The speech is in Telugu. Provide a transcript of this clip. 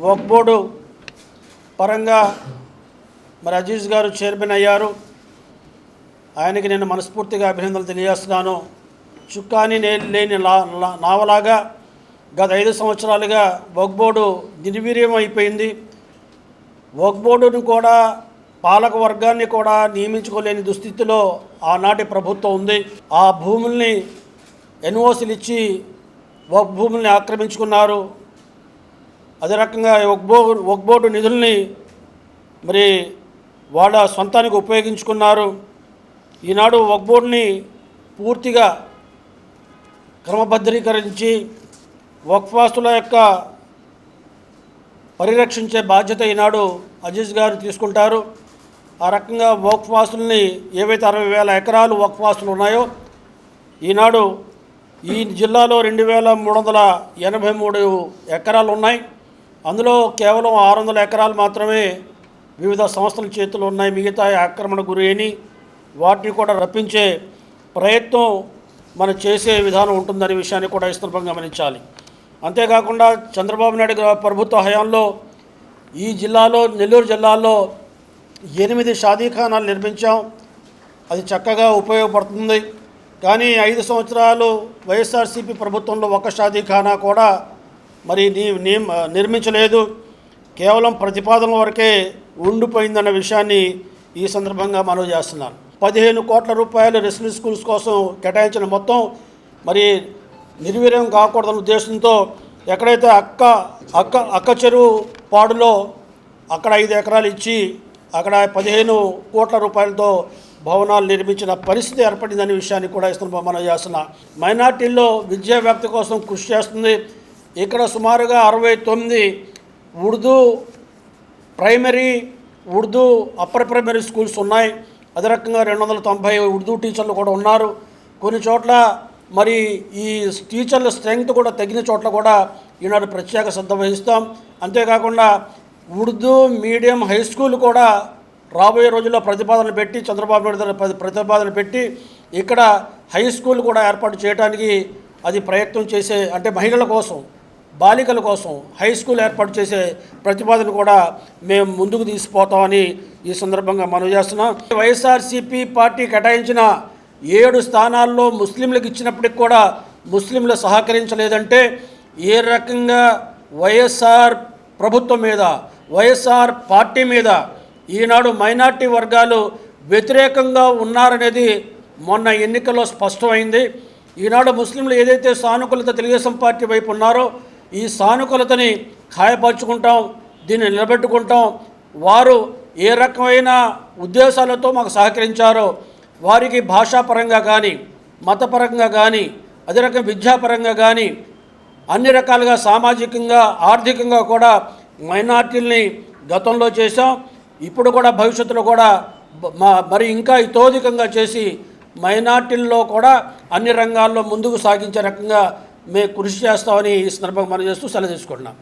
వక్ బోర్డు పరంగా మరి అజీజ్ గారు చైర్మన్ అయ్యారు. ఆయనకి నేను మనస్ఫూర్తిగా అభినందనలు తెలియజేస్తున్నాను. చుక్కాని లేని లా- నావలాగా గత ఐదు సంవత్సరాలుగా వక్ బోర్డు నిర్వీర్యం అయిపోయింది. వక్ బోర్డును కూడా పాలక వర్గాన్ని కూడా నియమించుకోలేని దుస్థితిలో ఆనాటి ప్రభుత్వం ఉంది. ఆ భూముల్ని ఎన్ఓసీలు ఇచ్చి వక్ భూముల్ని ఆక్రమించుకున్నారు. అదే రకంగా ఒక్బో బోర్డు బోర్డు నిధుల్ని మరి వాళ్ళ సొంతానికి ఉపయోగించుకున్నారు. ఈనాడు వక్బోర్డ్ని పూర్తిగా క్రమబద్ధీకరించి వక్ఫాస్తుల యొక్క పరిరక్షించే బాధ్యత ఈనాడు అజీజ్ గారు తీసుకుంటారు. ఆ రకంగా వక్ఫాస్తుల్ని ఏవైతే అరవై వేల ఎకరాలు వక్ఫాస్తులు ఉన్నాయో ఈనాడు ఈ జిల్లాలో రెండు వేల మూడు వందల ఎనభై మూడు ఎకరాలు ఉన్నాయి. అందులో కేవలం ఆరు వందల ఎకరాలు మాత్రమే వివిధ సంస్థల చేతులు ఉన్నాయి. మిగతా ఆక్రమణ గురి అని వాటిని కూడా రప్పించే ప్రయత్నం మనం చేసే విధానం ఉంటుందనే విషయాన్ని కూడా ఈ సందర్భంగా గమనించాలి. అంతేకాకుండా చంద్రబాబు నాయుడు ప్రభుత్వ హయాంలో ఈ జిల్లాలో నెల్లూరు జిల్లాలో ఎనిమిది షాదీఖానాలు నిర్మించాం. అది చక్కగా ఉపయోగపడుతుంది. కానీ ఐదు సంవత్సరాలు వైఎస్ఆర్సీపీ ప్రభుత్వంలో ఒక షాదీఖానా కూడా మరి నీ నియమ నిర్మించలేదు. కేవలం ప్రతిపాదన వరకే ఉండిపోయిందన్న విషయాన్ని ఈ సందర్భంగా మనవి చేస్తున్నాను. పదిహేను కోట్ల రూపాయలు రెసిడెన్స్ స్కూల్స్ కోసం కేటాయించిన మొత్తం మరి నిర్వీర్యం కాకూడదన్న ఉద్దేశంతో ఎక్కడైతే అక్క అక్క అక్క చెరువు పాడులో అక్కడ ఐదు ఎకరాలు ఇచ్చి అక్కడ పదిహేను కోట్ల రూపాయలతో భవనాలు నిర్మించిన పరిస్థితి ఏర్పడిందనే విషయాన్ని కూడా ఇస్తున్న మనం చేస్తున్నా. మైనార్టీల్లో విద్యా వ్యాప్తి కోసం కృషి చేస్తుంది. ఇక్కడ సుమారుగా అరవై తొమ్మిది Urdu primary Urdu upper primary schools ఉన్నాయి. అదే రకంగా రెండు వందల తొంభై ఉర్దూ టీచర్లు కూడా ఉన్నారు. కొన్ని చోట్ల మరి ఈ టీచర్ల స్ట్రెంగ్త్ కూడా తగిన చోట్ల కూడా ఈనాడు ప్రత్యేక శ్రద్ధ వహిస్తాం. అంతేకాకుండా ఉర్దూ మీడియం హై స్కూల్ కూడా రాబోయే రోజుల్లో ప్రతిపాదనలు పెట్టి చంద్రబాబు నాయుడు గారు ప్రతిపాదనలు పెట్టి ఇక్కడ హై స్కూల్ కూడా ఏర్పాటు చేయడానికి అది ప్రయత్నం చేసే అంటే మహిళల కోసం బాలికల కోసం హై స్కూల్ ఏర్పాటు చేసే ప్రతిపాదన కూడా మేము ముందుకు తీసుకుపోతామని ఈ సందర్భంగా మనం చేస్తున్నాం. వైఎస్ఆర్సీపీ పార్టీ కేటాయించిన ఏడు స్థానాల్లో ముస్లింలకు ఇచ్చినప్పటికి కూడా ముస్లింలు సహకరించలేదంటే ఏ రకంగా వైఎస్ఆర్ ప్రభుత్వం మీద వైఎస్ఆర్ పార్టీ మీద ఈనాడు మైనార్టీ వర్గాలు వ్యతిరేకంగా ఉన్నారనేది మొన్న ఎన్నికల్లో స్పష్టమైంది. ఈనాడు ముస్లింలు ఏదైతే సానుకూలత తెలుగుదేశం పార్టీ వైపు ఉన్నారో ఈ సానుకూలతని ఖాయపరుచుకుంటాం దీన్ని నిలబెట్టుకుంటాం. వారు ఏ రకమైన ఉద్దేశాలతో మాకు సహకరించారో వారికి భాషాపరంగా కానీ మతపరంగా కానీ అదే రకం విద్యాపరంగా కానీ అన్ని రకాలుగా సామాజికంగా ఆర్థికంగా కూడా మైనార్టీల్ని గతంలో చేశాం. ఇప్పుడు కూడా భవిష్యత్తులో కూడా మా- మరి ఇంకా ఇతోధికంగా చేసి మైనార్టీల్లో కూడా అన్ని రంగాల్లో ముందుకు సాగించే రకంగా మేము కృషి చేస్తామని ఈ సందర్భంగా మనం చేస్తూ సెలవు తీసుకుంటున్నాం.